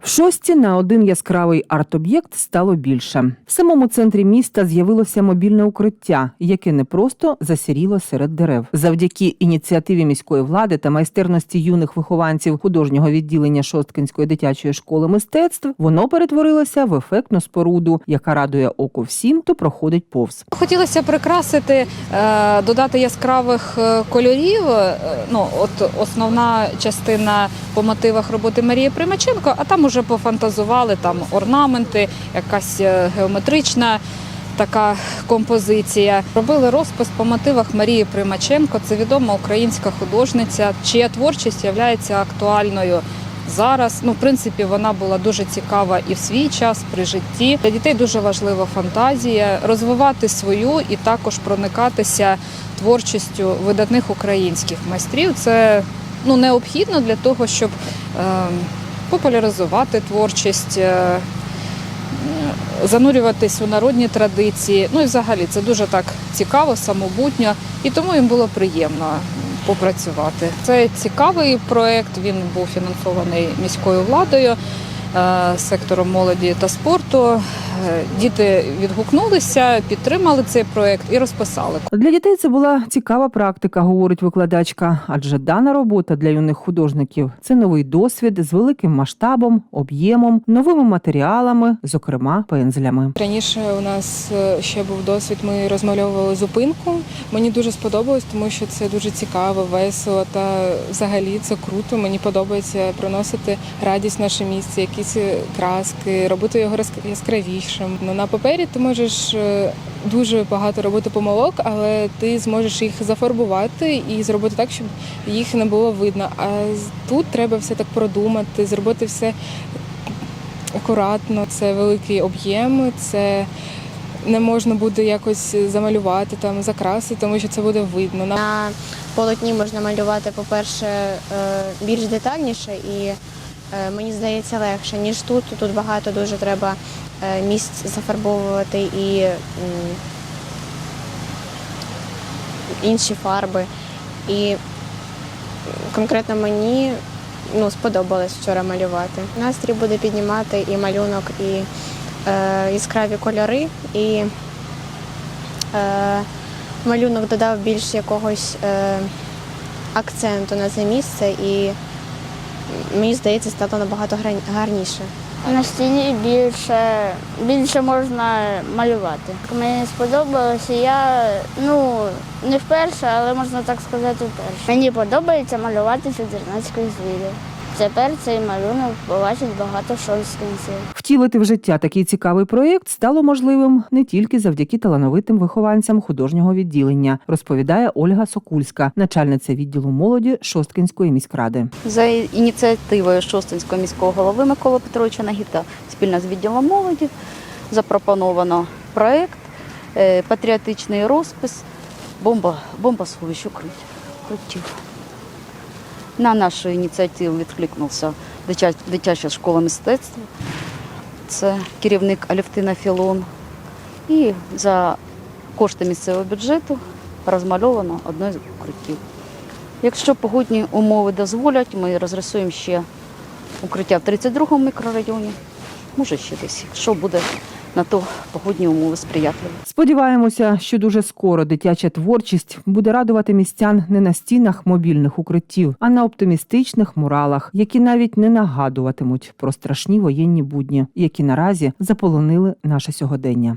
В шості на один яскравий арт-об'єкт стало більше. В самому центрі міста з'явилося мобільне укриття, яке не просто засіріло серед дерев. Завдяки ініціативі міської влади та майстерності юних вихованців художнього відділення Шосткинської дитячої школи мистецтв воно перетворилося в ефектну споруду, яка радує око всім, хто проходить повз. Хотілося прикрасити, е, додати яскравих е, кольорів. Е, Ну, от основна частина по мотивах роботи Марії Примаченко, а там уже пофантазували там орнаменти, якась е, геометрична. Така композиція. Робили розпис по мотивах Марії Примаченко. Це відома українська художниця, чия творчість є актуальною зараз. Ну, в принципі, вона була дуже цікава і в свій час при житті. Для дітей дуже важлива фантазія, розвивати свою і також проникатися творчістю видатних українських майстрів. Це ну, необхідно для того, щоб е, популяризувати творчість. е, Занурюватись у народні традиції, ну і взагалі це дуже так цікаво, самобутньо, і тому їм було приємно попрацювати. Це цікавий проєкт, він був фінансований міською владою, е, сектором молоді та спорту. Е, Діти відгукнулися, підтримали цей проєкт і розписали. Для дітей це була цікава практика, говорить викладачка. Адже дана робота для юних художників це новий досвід з великим масштабом, об'ємом, новими матеріалами, зокрема пензлями. Раніше у нас е, ще був досвід. Ми розмальовували зупинку. Мені дуже сподобалось, тому що це дуже цікаво, весело та взагалі це круто. Мені подобається приносити радість в наше місце, якісь е, краски, робити його розк- яскравішим. Ну, на папері ти можеш е, дуже багато робити помилок, але ти зможеш їх зафарбувати і зробити так, щоб їх не було видно. А тут треба все так продумати, зробити все акуратно, це великий об'єм, це не можна буде якось замалювати, там, закрасити, тому що це буде видно. На- полотні можна малювати, по-перше, е, більш детальніше і мені здається легше, ніж тут. Тут багато дуже треба е, місць зафарбовувати і інші фарби. І конкретно мені ну, сподобалось вчора малювати. Настрій буде піднімати і малюнок, і е, яскраві кольори, і е, малюнок додав більш якогось е, акценту на це місце, і мені здається, стало набагато гарніше. На стіні більше, більше можна малювати. Мені сподобалося, я ну не вперше, але можна так сказати, вперше. Мені подобається малювати чудернацьких звірів. Тепер цей малюнок побачить багато шосткинців. Втілити в життя такий цікавий проєкт стало можливим не тільки завдяки талановитим вихованцям художнього відділення, розповідає Ольга Сокульська, начальниця відділу молоді Шосткинської міськради. За ініціативою Шостинського міського голови Миколи Петровича Нагіта спільно з відділом молоді запропоновано проєкт е, патріотичний розпис бомба, бомбосховищ укриттів. На нашу ініціативу відкликнувся дитяча школа мистецтва. Це керівник Алівтина Філон. І за кошти місцевого бюджету розмальовано одне з укриттів. Якщо погодні умови дозволять, ми розрисуємо ще укриття в 32-му мікрорайоні, може ще десь, якщо буде на то погодні умови сприятливі. Сподіваємося, що дуже скоро дитяча творчість буде радувати містян не на стінах мобільних укриттів, а на оптимістичних муралах, які навіть не нагадуватимуть про страшні воєнні будні, які наразі заполонили наше сьогодення.